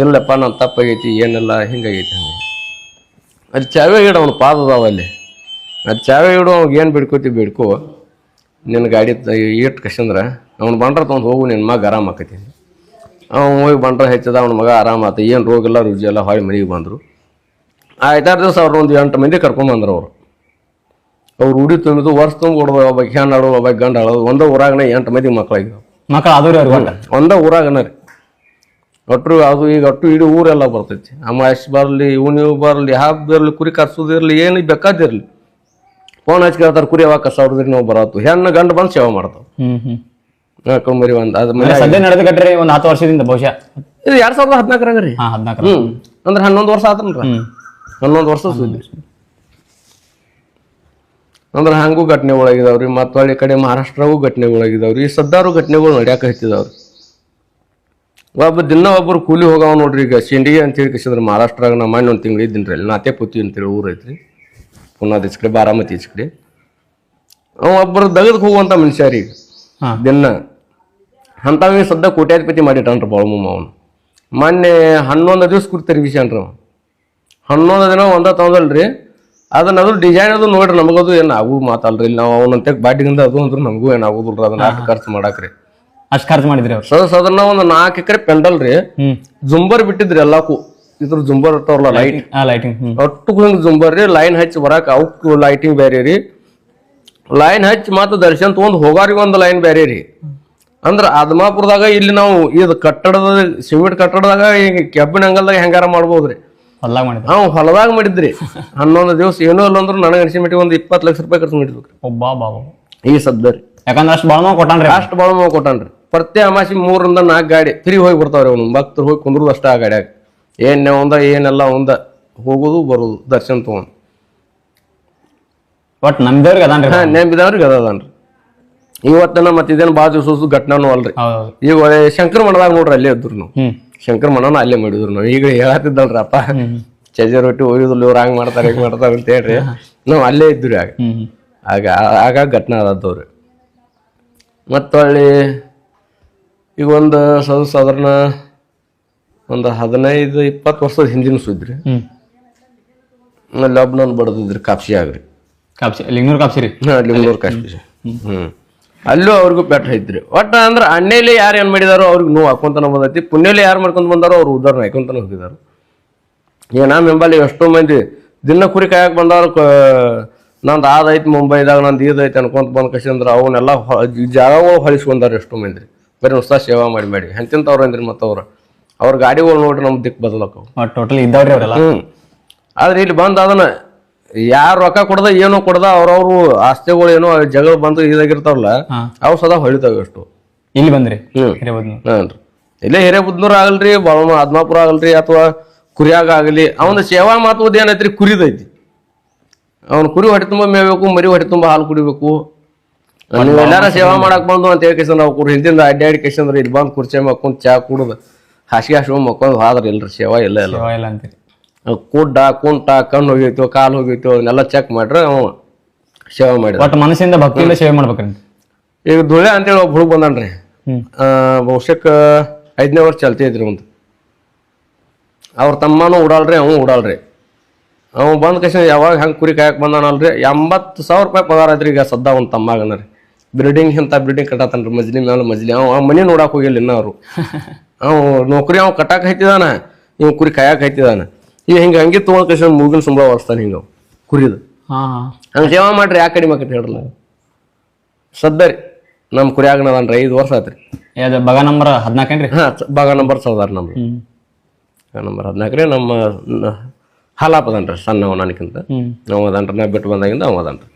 ಇಲ್ಲಪ್ಪ ನಾನು ತಪ್ಪಾಗೈತಿ ಏನೆಲ್ಲ ಹಿಂಗಾಗೈತಿ ಹಂಗೆ. ಅದು ಚಾವೆ ಇಡು ಅವನು ಪಾದ ಅದಾವ ಅಲ್ಲಿ. ಅದು ಚಾವೆ ಇಡು ಅವ್ನಿಗೆ ಏನು ಬಿಡ್ಕೋತಿ ಬಿಡ್ಕೋ. ನಿನ್ನ ಗಾಡಿ ಇಟ್ಟು ಕಸಂದ್ರೆ ಅವ್ನು ಬಂಡ್ರ ತೊಗೊಂಡು ಹೋಗು ನಿನ್ನ ಮಗ ಆರಾಮ ಆಕತಿ ಅವ್ನು ಹೋಗಿ ಬಂಡ್ರ ಹೆಚ್ಚದ ಅವ್ನ ಮಗ ಆರಾಮ ಆತ. ಏನು ರೋಗ ಇಲ್ಲ ರುಜಿ ಎಲ್ಲ ಹೊಳಿ ಮನೆಗೆ ಬಂದರು. ಐದಾರು ದಿವಸ ಅವ್ರು ಒಂದು ಎಂಟು ಮಂದಿ ಕರ್ಕೊಂಬಂದ್ರು ಅವರು. ಅವ್ರು ಉಡಿ ತುಂಬಿದ್ದು ವರ್ಷ ತುಂಬ ಹೊಡೆದು ಒಬ್ಬ ಹೆಣ್ಣು ಆಡೋದು ಒಬ್ಬ ಗಂಡ ಆಡೋದು ಒಂದೇ ಊರಾಗನೇ ಎಂಟು ಮಂದಿ ಮಕ್ಕಳಾಗಿದ್ದವು ಮಕ್ಕಳು ಆದವ್ರಿ ಒಟ್ಟ? ಒಂದೇ ಊರಾಗನ ರೀ. ಒಟ್ಟು ಅದು ಈಗ ಒಟ್ಟು ಇಡೀ ಊರೆಲ್ಲ ಬರ್ತೈತಿ. ಅಮಾಶ್ ಬರಲಿ ಇವ್ನು ಇವು ಬರಲಿ ಹಾಬ್ ಬರಲಿ ಕುರಿ ಕರ್ಸೋದಿರಲಿ ಏನು ಬೇಕಾದಿರಲಿ ಫೋನ್ ಹಚ್ಚಿ ಕೇಳ್ತಾರೆ ಕುರಿ ಯಾವಾಗ ಕಸಾಡ್ದ್ರಿ ನಾವು ಬರತ್ತು ಹೆಣ್ಣು ಗಂಡು ಬಂದು ಸೇವೆ ಮಾಡ್ತಾವ. ಹ್ಮ್ ಒಂದ್ ಅದು ಮನೆ ಸದ್ಯ ನಡೆದ ಕಟ್ರಿ ಒಂದ್ ಹತ್ತು ವರ್ಷದಿಂದ ಬಹುಶಃ. ಇದು ಎರಡ್ ಸಾವಿರದ ಹದಿನಾಲ್ಕರಾಗ ರೀ. ಹಾ ಹದಿನಾಲ್ಕು ಹ್ಮ್. ಅಂದ್ರೆ ಹನ್ನೊಂದು ವರ್ಷ ಆತನ್ರ. ಹನ್ನೊಂದು ವರ್ಷ ಸುದ್ದಿ. ಅಂದ್ರೆ ಹಂಗೂ ಘಟನೆಗಳಾಗಿದಾವ್ರಿ ಮತ್ತು ಹಳ್ಳಿ ಕಡೆ ಮಹಾರಾಷ್ಟ್ರಗೂ ಘಟನೆಗಳಾಗಿದಾವ್ರಿ ಈ ಸದ್ದಾರು ಘಟನೆಗಳು ನಡ್ಯಾಕ ಹತ್ತಿದಾವ್ರಿ. ಒಬ್ಬ ದಿನ ಒಬ್ಬರು ಕೂಲಿ ಹೋಗವ ನೋಡ್ರಿ ಈಗ ಸಿಂಡಿಗೆ ಅಂತ ಹೇಳಿ ಕಸಿದ್ರೆ ಮಹಾರಾಷ್ಟ್ರಾಗ ನಮ್ಮ ಮನೆ ಒಂದು ತಿಂಗಳು ಇದ್ದೀನಿ ಅಲ್ಲಿ ನಾತೆ ಪುತ್ತಿ ಅಂತೇಳಿ ಊರು ಐತ್ರಿ. ಪುನಾದ ಈಚ್ ಕಡೆ ಬಾರಾಮತಿ ಈಚ್ ಕಡೆ. ಅವ ಒಬ್ಬರು ದಗದಕ್ಕೆ ಹೋಗುವಂಥ ಮನುಷ್ಯ ರೀ ದಿನ ಅಂಥವೇ ಸದ್ದ ಕೋಟ್ಯಾಧಿಪತಿ ಮಾಡಿಟ್ಟಾನ್ರಿ ಬಾಳಮಮ್ಮ ಅವನು. ಮೊನ್ನೆ ಹನ್ನೊಂದು ದಿವಸ ಕುರ್ತಾರೆ ವಿಷಯನ್ರಿ ಅವ ಹನ್ನೊಂದು ದಿನ ಒಂದ ರೀ ಅದನ್ನ ಅದು ಡಿಸೈನ್ ಅದು ನೋಡ್ರಿ ನಮಗದು ಏನು ಆಗು ಮಾತಲ್ರಿ ಇಲ್ಲಿ ನಾವು ಅವನಂತೆ ಬಾಡಿಗಿಂದ ಅದು ಅಂದ್ರೆ ನಮಗೂ ಏನು ಆಗುದಿಲ್ರಿ ಅದನ್ನ ಅಷ್ಟು ಖರ್ಚು ಮಾಡಾಕ್ರಿ. ಅಷ್ಟು ಖರ್ಚು ಮಾಡಿದ್ರಿ ಅವ್ರು? ಸದ ಅದನ್ನ ಒಂದು ನಾಲ್ಕು ಎಕರೆ ಪೆಂಡಲ್ ರೀ ಜುಂಬರ್ ಬಿಟ್ಟಿದ್ರಿ ಎಲ್ಲಕ್ಕೂ ಇದ್ರ ಜುಂಬರ್ ಇರ್ತಾವಲ್ಲ ಲೈಟ್ ಲೈಟಿಂಗ್ ಒಟ್ಟು ಹಿಂಗೆ ಜುಂಬರ್ ರೀ ಲೈನ್ ಹಚ್ಚಿ ಬರಾಕ ಅವಕ್ಕೆ ಲೈಟಿಂಗ್ ಬೇರೆ ರೀ. ಲೈನ್ ಹಚ್ಚಿ ಮತ್ತು ದರ್ಶನ್ ತಗೊಂಡು ಹೋಗಾರಿಗೆ ಒಂದು ಲೈನ್ ಬೇರೆ ರೀ. ಅಂದ್ರೆ ಆದಮಾಪುರದಾಗ ಇಲ್ಲಿ ನಾವು ಇದು ಕಟ್ಟಡದ ಸಿಮೆಂಟ್ ಕಟ್ಟಡದಾಗ ಈಗ ಕೆಬ್ಬಿನ ಅಂಗಲ್ದಾಗ ಹೆಂಗಾರ ಮಾಡ್ಬೋದ್ರಿ? ಹೊಲ್ದಾಗ ನಾವು ಹೊಲದಾಗ ಮಾಡಿದ್ರಿ. ಹನ್ನೊಂದು ದಿವಸ ಏನೂ ಅಲ್ಲ ಅಂದ್ರೆ ನನಗೆ ಅನಿಸಿ ಮಟ್ಟಿಗೆ ಒಂದು ಇಪ್ಪತ್ತು ಲಕ್ಷ ರೂಪಾಯಿ ಖರ್ಚು ಮಾಡಿದ್ವಿ ಒಬ್ಬ ಬಾಬಾ ಈ ಸದ್ದ ರೀ. ಯಾಕಂದ್ರೆ ಅಷ್ಟು ಬಾಳ ಕೊಟ್ಟಾನ್ರಿ ಅಷ್ಟು ನೋವು ಕೊಟ್ಟಾನ್ರಿ. ಪ್ರತಿ ಅಮಾಸಿ ಮೂರರಿಂದ ನಾಲ್ಕು ಗಾಡಿ ತಿರಿ ಹೋಗಿ ಬರ್ತಾವ್ರಿ ಅವನು. ಭಕ್ತರು ಹೋಗಿ ಕುಂದ್ರದು ಅಷ್ಟೇ ಆ ಗಾಡ್ಯಾಗ. ಏನ್ ಒಂದ ಏನೆಲ್ಲ ಒಂದ. ಹೋಗೋದು ಬರೋದು ದರ್ಶನ ತಗೊಂಡು. ಒಟ್ ನಂಬಿದವ್ರಿಗೆ ಅದಾನ್ರಿ ಹಾ ನೆಂಬಿದವ್ರಿಗೆ ಅದನ್ರಿ ಇವತ್ತನ ಮತ್ತೆ ಇದೇನು ಭಾಳ ದಿವಸ ಘಟನಾನು ಅಲ್ರಿ. ಈಗ ಒಳ್ಳೆ ಶಂಕರ ಮಠದಾಗ ನೋಡ್ರಿ ಅಲ್ಲೇ ಇದ್ರು ಶಂಕರ್ ಮಠನ ಅಲ್ಲೇ ಮಾಡಿದ್ರು ನಾವು ಈಗ ಹೇಳತ್ತಿದ್ದಲ್ರಪ್ಪ. ಚಜೆ ರೊಟ್ಟಿ ಒಯ್ಯುದಿಲ್ಲ ಇವ್ರು ಹಂಗ್ ಮಾಡ್ತಾರೆ ಹಿಂಗ್ ಮಾಡ್ತಾರೆ ಅಂತ ಹೇಳ್ರಿ. ನಾವು ಅಲ್ಲೇ ಇದ್ರಿ ಆಗ. ಆಗ ಆಗ ಘಟನೆ ಆದವ್ರಿ ಮತ್ತೊಳ್ಳಿ ಈಗ ಒಂದು ಸದ ಸಾಧಾರಣ ಒಂದು ಹದಿನೈದು ಇಪ್ಪತ್ತು ವರ್ಷದ ಹಿಂದಿನ ಸುದ್ರಿ ಹ್ಮ್. ಬಡದಿದ್ರಿ ಕಾಪ್ಸಿ ಆಗ್ರಿ. ಕಾಪ್ಸಿ ಲಿಂಗ್ನೂರ್ ಕಾಪ್ಸಿ ರೀ? ಹಾಂ ಲಿಂಗ್ನೂರ್ ಕಾಪ್ಸಿ. ಹ್ಮ್. ಅಲ್ಲೂ ಅವ್ರಿಗೂ ಬೆಟ್ರ್ ಐತ್ರಿ ಒಟ್ಟ ಅಂದ್ರೆ ಅಣ್ಣೇಲಿ ಯಾರು ಏನು ಮಾಡಿದಾರೋ ಅವ್ರಿಗೆ ನೋವು ಹಾಕೊಂತನ ಬಂದೈತಿ. ಪುಣ್ಯಲಿ ಯಾರು ಮಾಡ್ಕೊಂಡು ಬಂದಾರೋ ಅವ್ರು ಉದಾಹರಣೆ ಹಾಕೊಂತನ ಹೋಗಿದಾರು. ಈಗ ನಮ್ಮ ಮೆಂಬಲ್ಲಿ ಎಷ್ಟೋ ಮಂದಿ ದಿನ ಕುರಿ ಕಾಯಕ್ ಬಂದವ್ರು ನಂದು ಆದೈತಿ ಮುಂಬೈದಾಗ ನಂದು ಇದೈತಿ ಅನ್ಕೊಂತ ಬಂದ್ ಅಂದ್ರೆ ಅವನ್ನೆಲ್ಲ ಜಾಗಗಳು ಹೊಲಿಸ್ಕೊಂಡಾರ ಎಷ್ಟೋ ಮಂದಿ. ಬರೀ ಹೊಸ ಸೇವಾ ಮಾಡಿ ಮಾಡಿ. ಎಂತಿಂತವ್ರು ಅಂದ್ರಿ ಮತ್ತವ್ರು. ಅವ್ರ ಗಾಡಿಗಳು ನೋಡ್ರಿ ನಮ್ಗೆ ದಿಕ್ ಬದಲಾಕವು ಟೋಟಲಿ ಇದ್ದಾವ್ರಿ ಅವರೆಲ್ಲ. ಆದ್ರೆ ಇಲ್ಲಿ ಬಂದು ಅದನ್ನ ಯಾರು ರೊಕ್ಕ ಕೊಡದ ಏನು ಕೊಡದ ಅವ್ರವ್ರು ಆಸ್ತಿಗಳು ಏನೋ ಜಗಳ ಬಂದು ಇದಾಗಿರ್ತಾವಲ್ಲ ಹಾ. ಅವು ಸದಾ ಹೊಳಿತಾವ ಅಷ್ಟು. ಇಲ್ಲಿ ಬಂದ್ರಿ? ಹ್ಮ್. ಹಿರೇಬದ್ನು ಹಾನ್ರಿ ಇಲ್ಲೇ ಹಿರೇಬುದ್ನೂರ್ ಆಗಲ್ರಿ ಬಳಮ ಆದ್ಮಾಪುರ ಆಗಲ್ರಿ ಅಥವಾ ಕುರಿಯಾಗ ಆಗಲಿ ಅವನ ಸೇವಾ ಮಾತುವುದು ಏನೈತ್ರಿ? ಕುರಿದೈತಿ. ಅವನ ಕುರಿ ಹೊಟ್ಟೆ ತುಂಬ ಮೇಯ್ಬೇಕು ಮರಿ ಹೊಟ್ಟೆ ತುಂಬಾ ಹಾಲು ಕುಡಿಬೇಕು. ನೀವು ಎಲ್ಲಾರ ಸೇವಾ ಮಾಡಕ್ ಬಂದು ಅಂತ ಹೇಳಿ ಕೇಸ ನಾವು ಕುರಿ. ಹಿಂದಿಂದ ಅಡ್ಡಾಡಿ ಕೇಸಂದ್ರ ಇಲ್ಲಿ ಬಂದು ಕುರ್ಚಿ ಮಕ್ಕೊಂಡ್ ಚಾ ಕುಡುದು. ಹಾಸಿಗೆ ಹಾಸಿಗೆ ಮಕ್ಕೊಂಡ್ ಹಾದ್ರಿ ಇಲ್ರಿ ಸೇವಾ ಇಲ್ಲ ಇಲ್ಲ ಇಲ್ಲ ಅಂತೀರಿ. ಕುಡ್ಡ ಕುಂಟ ಕಣ್ಣು ಹೋಗೈತೋ ಕಾಲು ಹೋಗೈತೋ ಅದನ್ನೆಲ್ಲ ಚೆಕ್ ಮಾಡ್ರೆ ಅವ ಸೇವೆ ಮಾಡಿ ಒಟ್ಟು ಮನಸ್ಸಿಂದ ಭಕ್ತಿಯಿಂದ ಸೇವೆ ಮಾಡ್ಬೇಕ್ರಿ ಈಗ ಧುಳೆ ಅಂತೇಳಿ ಒಬ್ಬ ಹುಡುಗ ಬಂದನ್ರಿ. ಬಹುಶಃ ಐದನೇ ವರ್ಷ ಚಲ್ತಿ ಐತ್ರಿ ಒಂದು ಅವ್ರ ತಮ್ಮನೂ ಉಡಾಳ್ರಿ ಅವನು ಉಡಾಳ್ರಿ. ಅವ ಬಂದ ಕಷ್ಟ ಯಾವಾಗ ಹಂಗೆ ಕುರಿ ಕಾಯಕ್ ಬಂದಾನಲ್ರಿ ಎಂಬತ್ತು ಸಾವಿರ ರೂಪಾಯಿ ಪಗಾರ ಐತ್ರಿ ಈಗ ಸದ್ದ ಅವ್ನ ತಮ್ಮಗನ ರೀ ಬಿಲ್ಡಿಂಗ್ ಇಂಥ ಬಿಲ್ಡಿಂಗ್ ಕಟ್ಟತಾನ್ರಿ ಮಜ್ಲಿ ಮೇಲೆ ಮಜ್ಲಿ. ಅವ ಮನೆ ನೋಡಕ್ ಹೋಗಿಲ್ಲ ಇನ್ನ ಅವರು. ಅವ ನೌಕರಿ ಅವ ಕಟ್ಟಕ್ಕೆ ಹೈತಿದಾನ ಇವ್ ಕುರಿ ಕಾಯಕ್ಕೆ ಹೈತಿದಾನ. ಈಗ ಹಿಂಗೆ ಹಂಗೆ ತೊಗೊಂಡ್ ಕಷ್ಟ ಮುಗಿನ ಸಂಬಳ ಒರೆಸ್ತಾನೆ ಹಿಂಗ ಕುರಿದು. ಹಾ ಹಂಗೆ ಸೇವಾ ಮಾಡ್ರಿ ಯಾಕೆ ಕಡಿಮೆ ಆಕತಿ ಹೇಳ್ರಲ್ಲ. ಸದ್ದರಿ ನಮ್ಮ ಕುರಿಯಾಗ ಅದನ್ರಿ ಐದು ವರ್ಷ ಆತ್ರಿ. ಯಾವ್ದು ಬಗ ನಂಬರ್ ಹದಿನಾಲ್ಕೇನ್ರಿ ಹಾಂ ಭಾಗ ನಂಬರ್ ಸೌದಾರ್ ನಮ್ದು. ಭಾಗ ನಂಬರ್ ಹದಿನಾಲ್ಕು ರೀ ನಮ್ಮ ನ- ಹಾಲಾಪ್ ಅದನ್ರಿ ಸಣ್ಣವ ನನಗಿಂತ ಹ್ಮ್. ನಾವು ಅದನ್ರಿ ನಾ ಬಿಟ್ಟು ಬಂದಾಗಿಂದ ಅವ ಅದನ್ರಿ.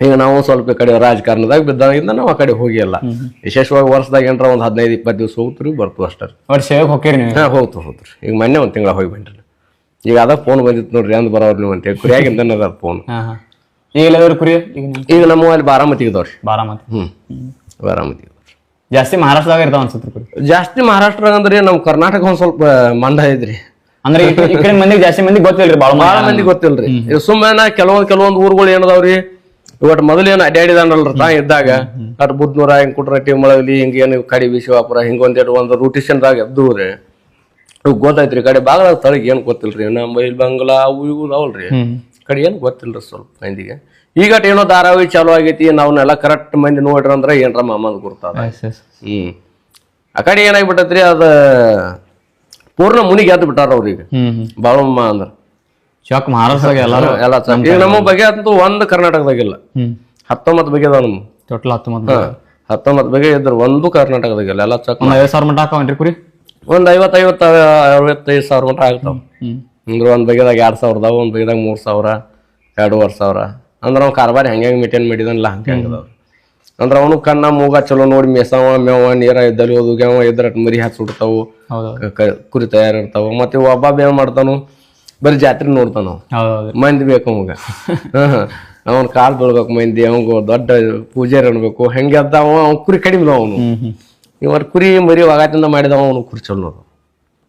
ಈಗ ನಾವು ಸ್ವಲ್ಪ ಈ ಕಡೆ ರಾಜಕಾರಣದಾಗ ಬಿದ್ದಾಗಿಂದ ನಾವು ಆ ಕಡೆ ಹೋಗಿಲ್ಲ ವಿಶೇಷವಾಗಿ ವರ್ಷದಾಗ ಏನ್ರ ಒಂದು ಹದಿನೈದು ಇಪ್ಪತ್ತು ದಿವಸ ಹೋಗ್ತೀವಿ ಬರ್ತೀವಿ ಅಷ್ಟೇ ಒಟ್ಟು ಸೇವೆಗೆ ಹೋಗ್ತೀರಿ ನೀವು. ಹಾಂ ಹೋಗ್ತು ಹೋಗ್ರಿ ಈಗ ಮೊನ್ನೆ ಒಂದು ತಿಂಗಳ ಹೋಗಿ ಬಂದ್ರಿ. ಈಗ ಅದ ಫೋನ್ ಬಂದಿತ್ತು ನೋಡ್ರಿ ಅಂದ್ ಬರೋರ್ ನೀವು ಅಂತೇಳಿ ಕುರಿಯಾಗಿಂದ ಅದ ಫೋನ್ ಹಾ ಹಾ. ಈಗ ಎಲ್ಲಾದ್ರು ಕುರಿ ಈಗ ನಮ್ಮ ಅಲ್ಲಿ ಬಾರಾಮತಿ ಇದಾವ್ರಿ ಬಾರಾಮತಿ. ಹ್ಮ್. ಬಾರಾಮತಿ ಜಾಸ್ತಿ ಮಹಾರಾಷ್ಟ್ರದಾಗ ಇರ್ತಾವ ಅನ್ಸುತ್ತೆ ಕುರಿ. ಜಾಸ್ತಿ ಮಹಾರಾಷ್ಟ್ರ ಅಂದ್ರೆ ನಮ್ ಕರ್ನಾಟಕ ಒಂದ್ ಸ್ವಲ್ಪ ಮಂಡ ಐತ್ರಿ. ಅಂದ್ರೆ ಈ ಕಡೆ- ಈ ಕಡೆ ಮಂದಿಗೆ ಜಾಸ್ತಿ ಮಂದಿ ಗೊತ್ತಿಲ್ರಿ ಬಾಳ ಮಂದಿ. ಗೊತ್ತಿಲ್ರಿ. ಈಗ ಸುಮ್ಮನೆ ಕೆಲವೊಂದ್ ಕೆಲವೊಂದ್ ಊರುಗಳು ಏನದಾವ್ರಿ? ಇವತ್ತು ಮೊದಲು ಏನು ಅಡ್ಡಾಡಿದಾನಲ್ರಿ ತಾ ಇದ್ದಾಗ. ಅಟ್ ಬುದ್ನೂರ ಹಿಂಗ್ ಕುಟ್ರಟ್ಟಿ ಮೊಳಗಲಿ ಹಿಂಗ ಏನು ಕಡಿ ವಿಶ್ವಾಪುರ ಹಿಂಗ ಒಂದೆರಡು ಒಂದು ರೂಟಿಷನ್ದಾಗ ಎದ್ದು ರೀ ಇವ್ ಗೊತ್ತೈತ್ರಿ ಈ ಕಡೆ ಬಾಗಲ ತಳಗ್ ಏನು ಗೊತ್ತಿಲ್ರಿ? ನಮ್ಮ ಬೈಲ್ ಬಂಗ್ಲಾ ಅವು ಇವು ಅವಲ್ರಿ ಕಡೆ ಏನು ಗೊತ್ತಿಲ್ರಿ ಸ್ವಲ್ಪ ಮಂದಿಗೆ? ಈಗ ಏನೋ ಧಾರಾವಾಹಿ ಚಾಲು ಆಗೈತಿ ನಾವ್ನೆಲ್ಲ ಕರೆಕ್ಟ್ ಮಂದಿ ನೋಡ್ರಿ ಅಂದ್ರೆ ಏನ್ರ ಮಾಮನ್ ಗುರ್ತದ ಹ್ಮ್. ಆ ಕಡೆ ಏನಾಗ್ಬಿಟ್ಟೈತ್ರಿ ಅದ ಪೂರ್ಣ ಮುನಿಗೆ ಎದ್ದು ಬಿಟ್ಟಾರ ಅವ್ರಿಗೆ ಬಾಳಮ್ಮ ಅಂದ್ರ. ಚಕ್ ಮಹಾರಾಷ್ಟ್ರದಾಗ ಎಲ್ಲಾರು ಎಲ್ಲ ಈಗ ನಮ್ಮ ಬಗ್ಗೆ ಅಂತೂ ಒಂದು ಕರ್ನಾಟಕದಾಗಿಲ್ಲ. ಹತ್ತೊಂಬತ್ತು ಬಗ್ಗೆ ಅದಾವ ನಮ್ಮ ಟೋಟಲ್ ಹತ್ತೊಂಬತ್ತು ಹತ್ತೊಂಬತ್ತು ಬಗೆ ಇದ್ರ ಒಂದು ಕರ್ನಾಟಕದಾಗಿಲ್ಲ ಎಲ್ಲ ಚಕ್ ಐವತ್ತು ಸಾವಿರ ಮಟ್ಟ ಹಾಕವನ್ರಿ ಕುರಿ. ಒಂದ್ ಐವತ್ತೈವತ್ತು ಅರವತ್ತೈದು ಸಾವಿರ ಮಟ್ಟ ಆಗ್ತಾವ. ಅಂದ್ರೆ ಒಂದ್ ಬಗೆದಾಗ ಎರಡ್ ಸಾವಿರದಾವ ಒಂದ್ ಬಗೆದಾಗ ಮೂರ್ ಸಾವಿರ ಎರಡೂವರೆ ಸಾವಿರ. ಅಂದ್ರೆ ಅವ್ನ ಕಾರ್ಬಾರ್ ಹೆಂಗ್ ಹೆಂಗ್ ಮೇಂಟೈನ್ ಮಾಡಿದನಲ್ಲ ಹಂಗ ಅಂದ್ರೆ ಅವನು ಕಣ್ಣ ಮೂಗ ಚಲೋ ನೋಡಿ ಮೇಸವ ಮೇವ ನೀರ ಇದ್ದಲ್ಲಿ ಓದುಗ್ಯಾವ ಇದ್ರ ಮರಿ ಹಚ್ಚಿಡ್ತಾವು ಹೌದು ಕುರಿ ತಯಾರಿರ್ತಾವ ಮತ್ತೆ ಒಬ್ಬ ಏನ್ ಮಾಡ್ತಾನು ಬರಿ ಜಾತ್ರೆ ನೋಡ್ತಾನ. ಹೌದು ಮಂದಿ ಬೇಕು ಅವಾಗ ಅವನ್ ಕಾಲ್ ಬೀಳ್ಬೇಕು ಮಂದಿ ಅವಂಗ ದೊಡ್ಡ ಪೂಜಾರಿ ಅನ್ಬೇಕು. ಹೆಂಗೆ ಅದ ಅವ ಅವ್ನ್ ಕುರಿ ಕಡಿಮೆ ಅವನು. ಇವ್ರ ಕುರಿ ಮರಿ ಒಗಾಟಿಂದ ಮಾಡಿದವ ಅವನು ಕುರಿ ಚಲೋ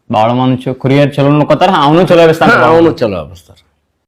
ಬಾಳ ಮನುಷ್ಯ ಕುರಿಯರ್ ಚಲೋ ನೋಡ್ಕೋತಾರ ಅವನು ಚಲೋ ಬೆಸ್ತಾನ ಅವನು ಚಲೋ ಅಬಸ್ತಾರ